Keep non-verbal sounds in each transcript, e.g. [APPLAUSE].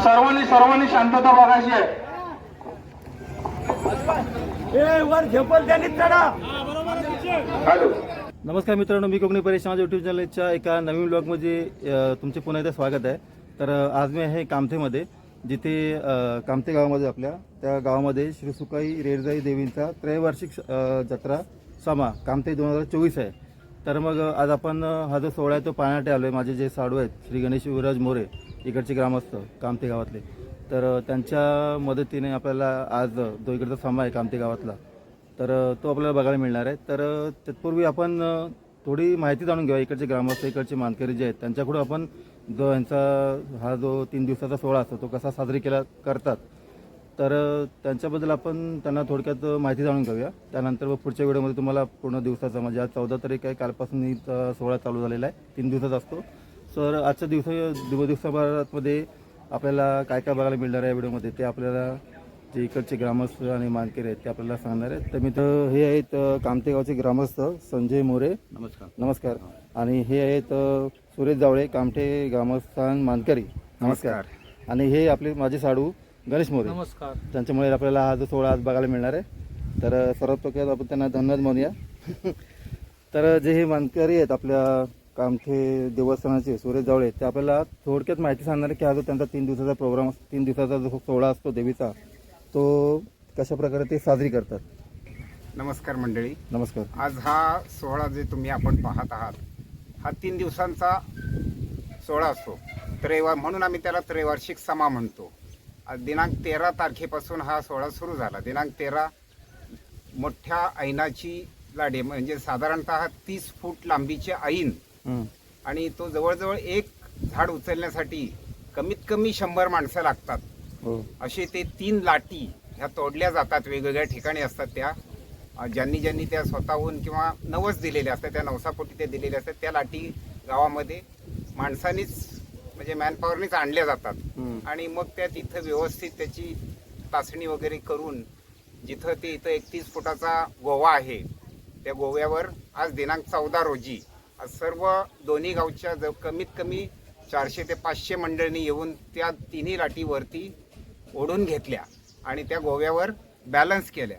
सर्वांनी सर्वांनी शांतता बघायची आहे हॅलो. नमस्कार मित्रांनो मी कोकणी परेश माझ्या युट्यूब चॅनलच्या एका नवीन ब्लॉगमध्ये तुमचे पुन्हा एकदा स्वागत आहे. तर आज मी आहे कामथेमध्ये जिथे कामथे गावामध्ये आपल्या त्या गावामध्ये श्री सुकाई रेडजाई देवींचा त्रैवार्षिक जत्रा समा कामथे दोन हजार चोवीस आहे. तर मग आज आपण हा जो सोहळा आहे तो पाहण्यासाठी आलो आहे माझे जे साडू आहेत श्री गणेश युवराज मोरे इकडचे ग्रामस्थ कामथे गावातले. तर त्यांच्या मदतीने आपल्याला आज जो इकडचा समा आहे कामथे गावातला तर तो आपल्याला बघायला मिळणार आहे. तर तत्पूर्वी आपण थोडी माहिती जाणून घेऊया. इकडचे ग्रामस्थ इकडचे मानकरी जे आहेत त्यांच्याकडून आपण जो यांचा हा जो तीन दिवसाचा सोहळा असतो तो कसा साजरी केला करतात. तर त्यांच्याबद्दल आपण त्यांना थोडक्यात माहिती जाणून घेऊया. त्यानंतर मग पुढच्या व्हिडिओमध्ये तुम्हाला पूर्ण दिवसाचा म्हणजे आज चौदा तारीख आहे कालपासून सोहळा चालू झालेला आहे. तीन दिवसाचा असतो. तर आजच्या दिवस दिव दिवसाभरामध्ये आपल्याला काय काय बघायला मिळणार आहे या व्हिडिओमध्ये? ते आपल्याला जे इकडचे ग्रामस्थ आणि मानकरी आहेत ते आपल्याला सांगणार आहेत. तर मित्र हे आहेत कामतेगावचे ग्रामस्थ संजय मोरे. नमस्कार. नमस्कार. आणि हे आहेत सुरेश जावळे कामठे ग्रामस्थान मानकरी. नमस्कार. आणि हे आपले माझे साडू गणेश मोरे. नमस्कार. त्यांच्यामुळे आपल्याला हा जो सोहळा आज बघायला मिळणार आहे. तर अ, सर्वात प्रकारे आपण त्यांना धन्यवाद म्हणूया [LAUGHS] तर जे हे मानकरी आहेत आपल्या कामथे देवस्थानाचे सुरेश जावळे ते आपल्याला थोडक्यात माहिती सांगणार आहे की हा जो त्यांचा तीन दिवसाचा प्रोग्राम तीन दिवसाचा जो सोहळा असतो देवीचा तो कशा प्रकारे ते साजरी करतात? नमस्कार मंडळी. नमस्कार. आज हा सोहळा जे तुम्ही आपण पाहत आहात हा तीन दिवसांचा सोहळा असतो त्रैवार म्हणून आम्ही त्याला त्रैवार्षिक समा म्हणतो. आज दिनांक तेरा तारखेपासून हा सोहळा सुरू झाला. दिनांक तेरा मोठ्या ऐनाची लाडे म्हणजे साधारणतः तीस फूट लांबीचे ऐन. आणि तो जवळजवळ एक झाड उचलण्यासाठी कमीत कमी शंभर माणसं लागतात. असे ते तीन लाटी ह्या तोडल्या जातात वेगवेगळ्या ठिकाणी असतात त्या. ज्यांनी ज्यांनी त्या स्वतःहून किंवा नवस दिलेल्या असतात त्या नवसापोटी त्या दिलेल्या असतात त्या लाटी गावामध्ये माणसानीच म्हणजे मॅनपॉवरनीच आणल्या जातात. हं. आणि मग त्या तिथं व्यवस्थित त्याची चाचणी वगैरे करून जिथं ते इथं एकतीस फुटाचा गोवा आहे त्या गोव्यावर आज दिनांक चौदा रोजी आज सर्व दोन्ही गावच्या ज कमीत कमी चारशे ते पाचशे मंडळींनी येऊन त्या तिन्ही लाटीवरती ओढून घेतल्या आणि त्या गोव्यावर बॅलन्स केल्या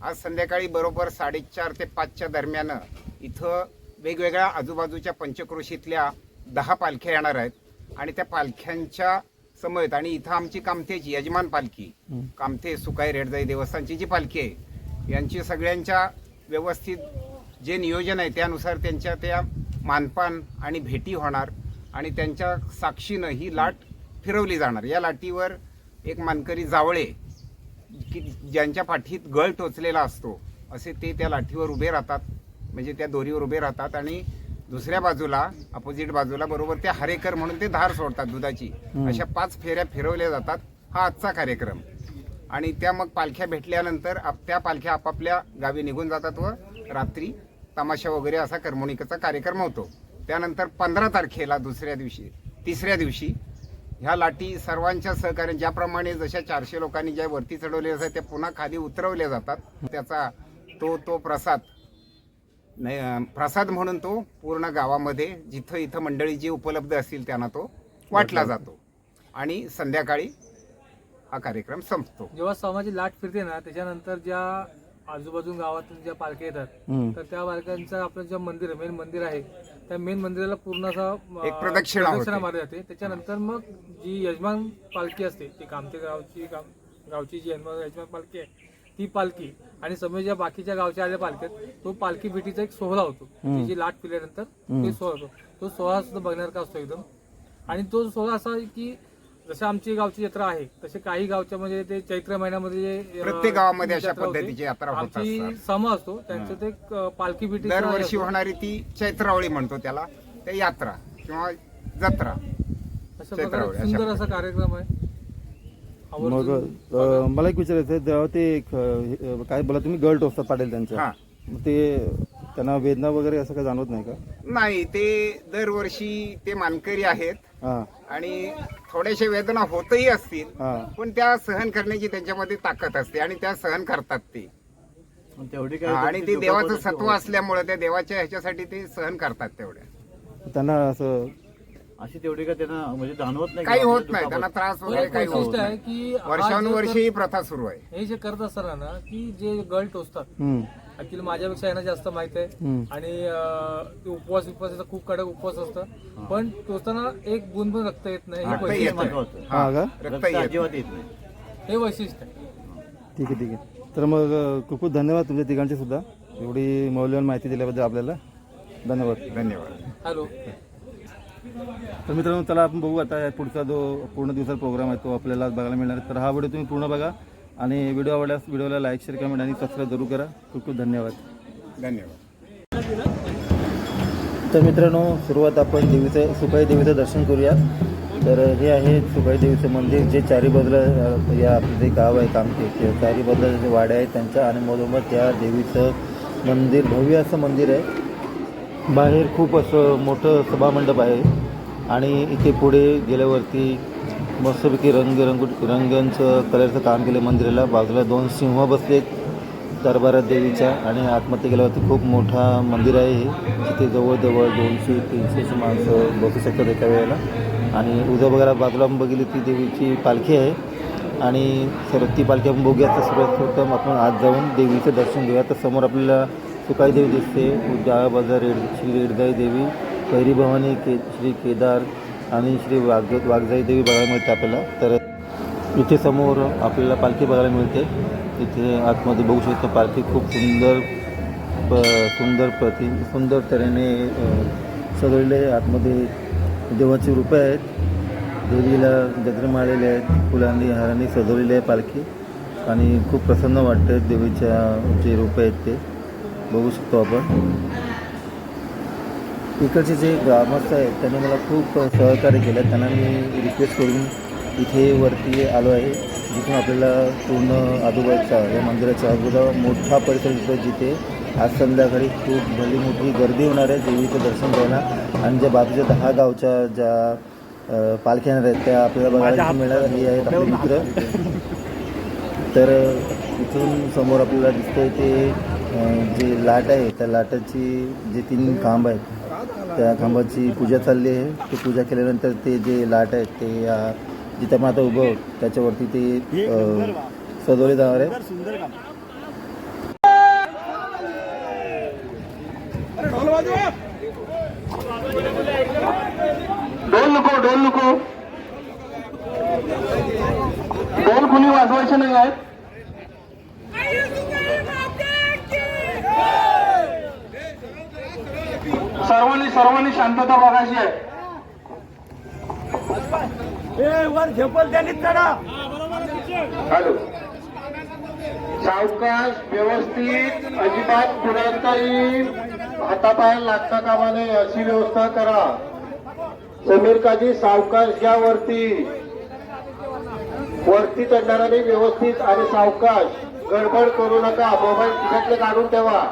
आज संध्याकाळी बरोबर साडेचार ते पाचच्या दरम्यान इथं वेगवेगळ्या आजूबाजूच्या पंचक्रोशीतल्या दहा पालख्या येणार आहेत आणि त्या पालख्यांच्या समवेत आणि इथं आमची कामथेची यजमान पालखी. कामथे सुकाई रेडजाई देवस्थानची जी पालखी आहे यांची सगळ्यांच्या व्यवस्थित जे नियोजन आहे त्यानुसार त्यांच्या त्या मानपान आणि भेटी होणार आणि त्यांच्या साक्षीनं ही लाट फिरवली जाणार या लाटीवर एक मानकरी जावळे की ज्यांच्या पाठीत गळ टोचलेला असतो असे ते त्या लाठीवर उभे राहतात म्हणजे त्या दोरीवर उभे राहतात आणि दुसऱ्या बाजूला अपोजिट बाजूला बरोबर ते हरेकर म्हणून ते धार सोडतात दुधाची. अशा पाच फेऱ्या फिरवल्या जातात. हा आजचा कार्यक्रम. आणि त्या मग पालख्या भेटल्यानंतर आप- त्या पालख्या आपापल्या गावी निघून जातात व रात्री तमाशा वगैरे असा करमणुकीचा कार्यक्रम होतो. त्यानंतर पंधरा तारखेला दुसऱ्या दिवशी तिसऱ्या दिवशी ह्या लाटी सर्वांच्या सहकार्य ज्याप्रमाणे जशा चारशे लोकांनी ज्या वरती चढवले असतात त्या पुन्हा खाली उतरवल्या जातात. त्याचा तो तो प्रसाद प्रसाद म्हणून तो पूर्ण गावामध्ये जिथं इथं मंडळी जी उपलब्ध असतील त्यांना तो वाटला जातो. आणि संध्याकाळी हा कार्यक्रम संपतो. जेव्हा समाजी लाट फिरते ना त्याच्यानंतर ज्या आजूबाजू गावातून ज्या पालख्या येतात. तर त्या पालख्यांचं आपलं जे मंदिर मेन मंदिर आहे त्या मेन मंदिराला पूर्ण असा एक प्रदक्षिणा होते. प्रदक्षिणा मारली जाते. त्याच्यानंतर मग जी यजमान पालखी असते ती कामते गावची गाव गावची जी यजमान यजमान पालखी आहे ती पालखी आणि समोर ज्या बाकीच्या गावच्या आल्या पालख्यात तो पालखी भेटीचा एक सोहळा होतो. ती जी लाट फिरल्यानंतर हम्म. ते सोहळा होतो. तो सोहळा सुद्धा बघण्यासारखा असतो एकदम. आणि तो सोहळा असा आहे की जसं आमची गावची जत्रा आहे तसे काही गावच्या म्हणजे ते चैत्र महिन्यामध्ये जे, अं, प्रत्येक गावामध्ये अशा जत्रा होते. पद्धतीची यात्रा होत आमची असतात. सम असतो त्यांचं ते अं, पालखी भेटी दरवर्षी होणारी ती चैत्रावळी म्हणतो त्याला ते यात्रा किंवा जत्रा. अशा चैत्रावळी, प्रकारे अशा सुंदर. असा कार्यक्रम आहे. मग आवर्जून अ, मला एक विचारायचं आहे जेव्हा ते एक, अ, हे, काय बोला तुम्ही गळ टोचतात पाटील त्यांच्या हा. मग ते त्यांना वेदना वगैरे असं काय जाणवत नाही का? नाही ते दरवर्षी ते मानकरी आहेत. हां. आणि थोडेसे वेदना होतही असतील हां. पण त्या सहन करण्याची त्यांच्यामध्ये ताकद असते आणि त्या सहन करतात ते. तेवढी आणि ते देवाचं सत्व असल्यामुळे त्या देवाच्या ह्याच्यासाठी ते सहन करतात तेवढ्या त्यांना असं अशी तेवढी का त्यांना म्हणजे जाणवत नाही काही होत आपल्या नाही त्यांना. त्रास वगैरे काही होत वैशिष्ट्य आहे नाही. की हा जो वर्षानुवर्षी ही प्रथा सुरू आहे. हे जे करत असताना ना की जे गळ टोचतात हम्म, ऍक्च्युली माझ्यापेक्षा यांना जास्त माहीत आहे. आणि ते उपवास उपवासाचा खूप कडक उपवास असतं. पण टोचताना एक बुंद पण रक्त येत नाही हे वैशिष्ट्य आहे. हा. का? रक्त अजिबात येत नाही. हे वैशिष्ट्य आहे. ठीक आहे ठीक आहे. तर मग अ, खूप खूप धन्यवाद तुमच्या तिघांचे सुद्धा. एवढी मौल्यवान माहिती दिल्याबद्दल आपल्याला. धन्यवाद. धन्यवाद. हॅलो. तर मित्रांनो चला आपण बघू आता पुढचा जो पूर्ण दिवसाचा प्रोग्राम आहे तो आपल्याला बघायला मिळणार आहे. तर हा व्हिडिओ तुम्ही पूर्ण बघा. आणि व्हिडिओ आवडल्यास व्हिडिओला लाईक शेअर कमेंट आणि सबस्क्राईब जरूर करा. खूप खूप धन्यवाद. धन्यवाद. तर मित्रांनो सुरुवात आपण देवीचं सुकाई देवीचं दर्शन करूया तर हे आहे सुकाई देवीचं मंदिर जे चारी बाजूला या आपलं जे गाव आहे कामते ते चारी बाजूला जे वाड्या आहेत त्यांच्या आणि मधोमध त्या देवीचं मंदिर भव्य असं मंदिर आहे. बाहेर खूप असं मोठं सभामंडप आहे. आणि इथे पुढे गेल्यावरती मस्तपैकी रंगरंग रंगांचं कलरचं काम केलं मंदिराला. बाजूला दोन सिंह बसले दरबारात देवीच्या आणि आतमध्ये गेल्यावरती खूप मोठा मंदिर आहे हे. तिथे जवळजवळ दोनशे तीनशेची माणसं बसू शकतात एका वेळेला. आणि उद्या बघायला बाजूला बघितली ती देवीची पालखी आहे. आणि सर ती पालखी आपण बघूया. तर सर्वप्रथम आपण आज जाऊन देवीचं दर्शन घेऊया. तर समोर आपल्याला सुकाई देवी दिसते. उद्या बाजार रेड श्री रेडगाई देवी कैरी भवानी के श्री केदार आणि श्री वाघ वाघजाई देवी बघायला मिळते आपल्याला. तर इथे समोर आपल्याला पालखी बघायला मिळते. इथे आतमध्ये बघू शकतो पालखी खूप सुंदर प सुंदर प्रति सुंदर तऱ्हेने सजवलेले आहे. आतमध्ये देवाची रूपं आहेत. देवीला गजरे मारलेले आहेत. फुलांनी हारांनी सजवलेली आहे पालखी. आणि खूप प्रसन्न वाटते देवीच्या जे रूपं आहेत ते. बघू शकतो आपण. इकडचे जे ग्रामस्थ आहेत त्यांनी मला खूप सहकार्य केलं. त्यांना मी रिक्वेस्ट करून इथे वरती आलो आहे. जिथून आपल्याला पूर्ण आजूबाजूचा या मंदिराच्या आजूबाजूला मोठा परिसर दिसतो जिथे आज संध्याकाळी खूप भली मोठी गर्दी होणार आहे देवीचं दर्शन घ्यायला. आणि ज्या बाजूच्या दहा गावच्या ज्या पालख्या येणार आहेत त्या आपल्याला बघायला मिळणार हे आहेत आपले मित्र. तर इथून समोर आपल्याला दिसतंय ते जे लाट आहे त्या लाटाची जे तीन खांब आहेत त्या खांबाची पूजा चालली आहे. ती पूजा केल्यानंतर ते जे लाट आहेत ते या जिथं माता उभं आहोत, त्याच्यावरती ते सजवले जाणार आहे. डोल नको डोल नको डोल कुणी वाजवायचे नाही आहेत? सर्वांनी सर्वांनी शांतता बघायची आहे. हॅलो. सावकाश व्यवस्थित अजिबात पुढांता येईल. हातापाय लागता कामा नये अशी व्यवस्था करा. समीर काजी सावकाश घ्या वरती. वरती चढणाऱ्याने व्यवस्थित आणि सावकाश गडबड करू नका. मोबाईल खिशातले काढून ठेवा.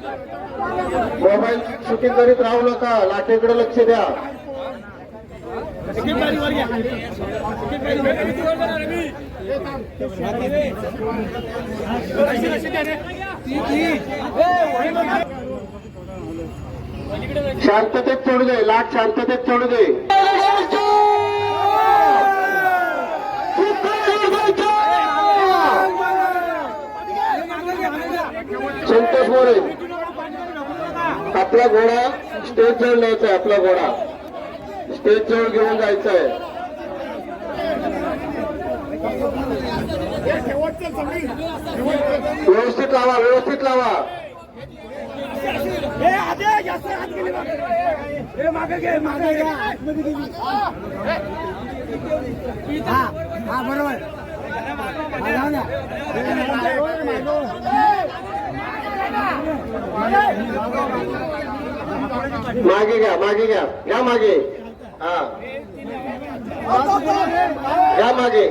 मोबाईल शूटिंग करीत राहू नका. लाटेकडे लक्ष द्या. शांततेत चढू दे. लाट शांततेत चढू दे. संतोष मोरे. आपला घोडा स्टेज जवळ न्यायचा आहे आपला घोडा. स्टेज जवळ घेऊन जायचा आहे. व्यवस्थित लावा व्यवस्थित लावा. मागे घ्या मागे घ्या. घ्या मागे. हा. घ्या मागे.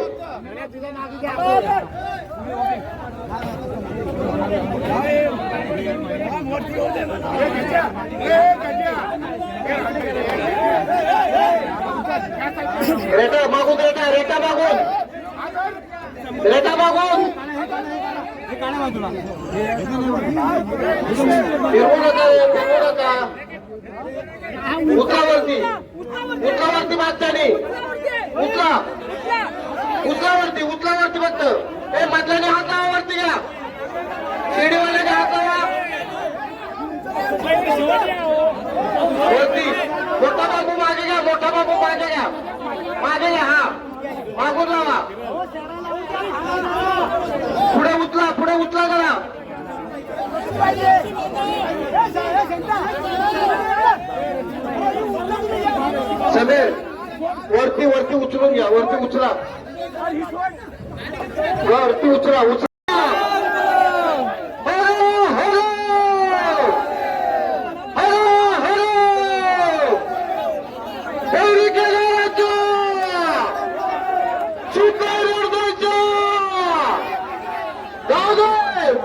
रेटा मागून, रेटा रेटा मागून. रेटा मागून. फिरवू नका फिरवू नका उतरावरती उतरावरती मागच्याने उतरा उतरावरती उतरावरती फक्त. हे मधल्याने हात लावा वरती घ्या शिडीवाल्याने हात लावा वरती. मोठा बाबू मागे घ्या मोठा बाबू मागे घ्या. मागे घ्या हा. मागून लावा. पुढे उचला पुढे उचला जरा. समीर वरती वरती उचलून घ्या वरती उचला. वरती उचला उचला hello hello hello hello Gauri केदाराच्या चित्रदुर्गाच्या गावदेव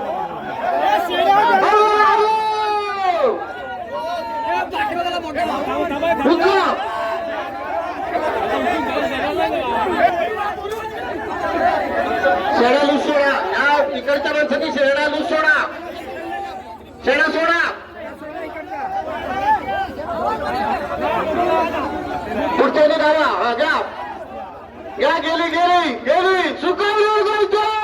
हॅलो हॅलो उचला शेळ्या लूज सोडा या इकडच्या माणसांनी शेळा लूज सोडा शेळा सोडा पुढच्या धावा हा घ्या घ्या गेली गेली गेली सुकवली जायचं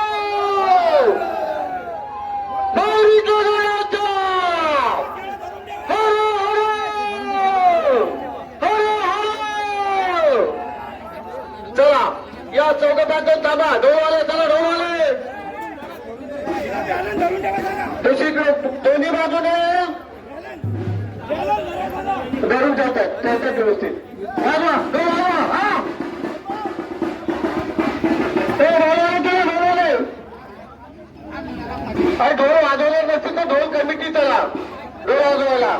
या चौघ पाच जण थांबा ढोलवाले चला ढोलवाले दुसरीकडे दोन्ही बाजूने धरून जातात ठेवतात व्यवस्थित. वाजवा ढोल वाजवा हा अरे ढोल वाजवले नसतील तर ढोल कमिटी चला. ढोल वाजवायला.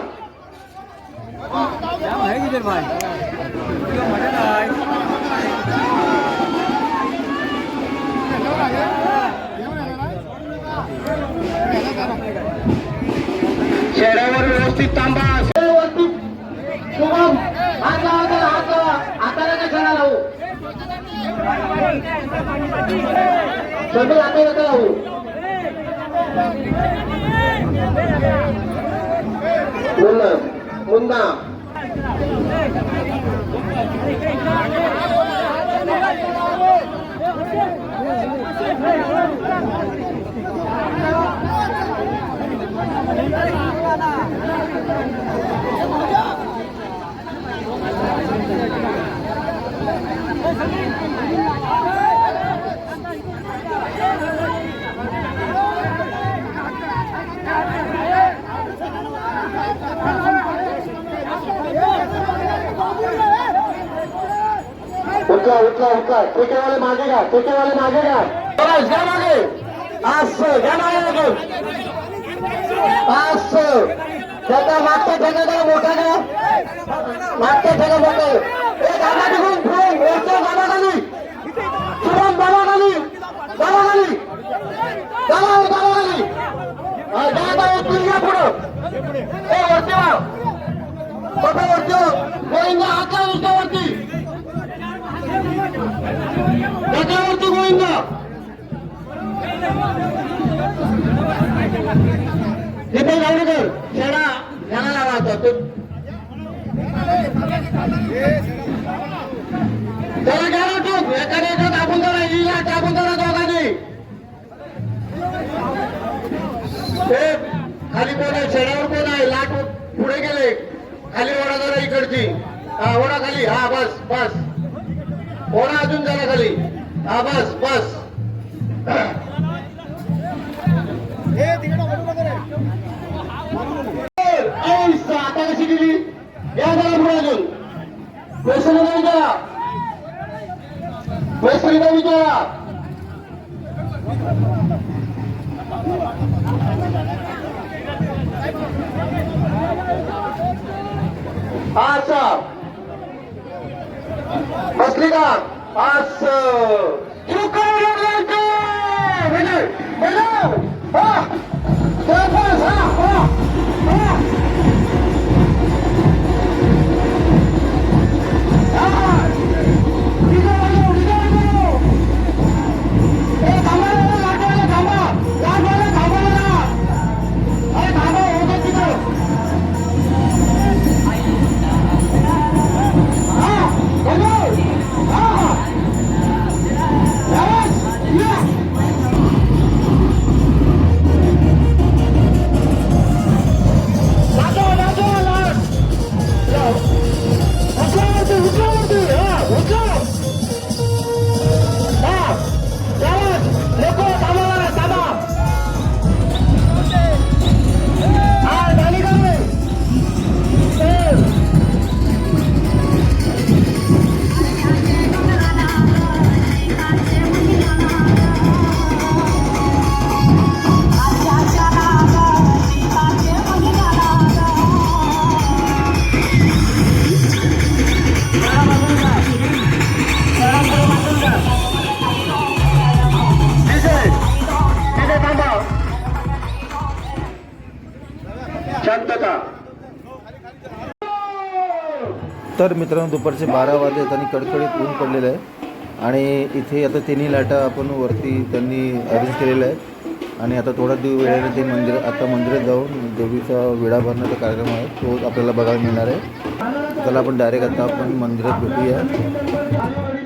शेड्यावर व्यवस्थित थांबा. शुभम हात लावा त्याला हात लावा. हाताला कशाला लावू. सगळे हाताला नका लावू. मुन्ना मुन्ना. Thank you. उठला उठला उठला. ठेकेवाले मागे घ्या ठेकेवाले मागे घ्या. बस घ्या मागे असं घ्या मागे अजून असं त्याचा मागच्या ठेकेचा मोठा घ्या मागच्या ठेका मोठा एक दाबा निघून फिरून वरच्या दाबा खाली शुभम दाबा खाली दाबा खाली दाबा दाबा खाली हा, घ्या दाबा उचलून घ्या पुढं ए वरती वा बघा वरती वा. गोविंदा शेडा लावा आता तो त्याला घ्या टोक एखाद्या एका दाबून जरा दाबून जरा दोघांनी. खाली कोण आहे? शेडावर कोण आहे? लाट पुढे गेले. खाली ओढा जरा इकडची. हा ओढा खाली. हा बस बस. ओढा अजून जरा खाली. हा बस बस. वेस्टरीला विचारा वेस्टरीला विचारा अच्छा बसली का आज विजय विजय हा मित्रांनो दुपारचे बारा वाजलेत आणि कडकडीत ऊन पडलेलं आहे. आणि इथे आता तिन्ही लाटा आपण वरती त्यांनी अरेंज केलेल्या आहेत आणि आता थोडा दिव वेळाने ते मंदिर आता मंदिरात जाऊन देवीचा विडा भरण्याचा कार्यक्रम आहे. तो आपल्याला बघायला मिळणार आहे. त्याला आपण डायरेक्ट आता आपण मंदिरात भेटूया.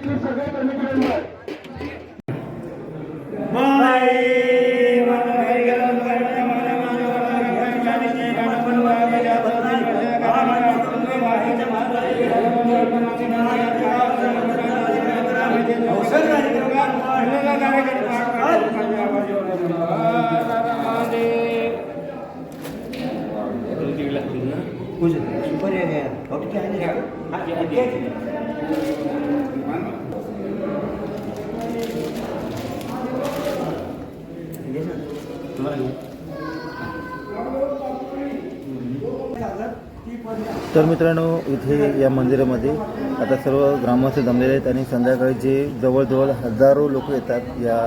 तर मित्रांनो इथे या मंदिरामध्ये आता सर्व ग्रामस्थ जमलेले आहेत आणि संध्याकाळी जे जवळजवळ हजारो लोक येतात या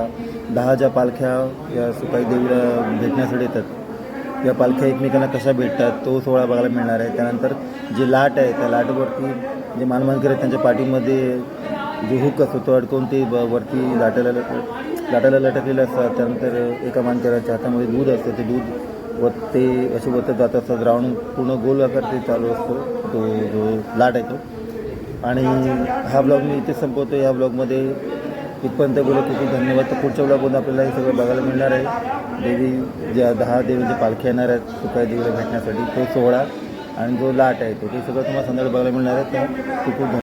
दहा ज्या पालख्या या सुकाई देवीला भेटण्यासाठी येतात. या पालख्या एकमेकांना कशा भेटतात तो सोहळा बघायला मिळणार आहे. त्यानंतर जे लाट आहे त्या लाटवरती जे मानमानकर आहेत त्यांच्या पाठीमध्ये जो हुक असतो तो अडकवून ते ब- वरती लाटायला लाटायला लटकलेलं असतात. त्यानंतर एका मानकराच्या हातामध्ये दूध असतं ते दूध व ते असे वतत जात असतात. राऊंड पूर्ण गोल आकार ते चालू असतो तो जो लाट आहे तो. आणि हा ब्लॉग मी इथे संपवतो या ब्लॉगमध्ये इथपर्यंत बोलत खूप खूप धन्यवाद. तर पुढच्या वेळापर्यंत आपल्याला हे सगळं बघायला मिळणार आहे. देवी ज्या दहा देवीच्या पालख्या येणार आहेत सुकाई देवीला भेटण्यासाठी तो सोहळा आणि जो लाट आहे तो ते सगळं तुम्हाला संदर्भ बघायला मिळणार आहे. तर खूप खूप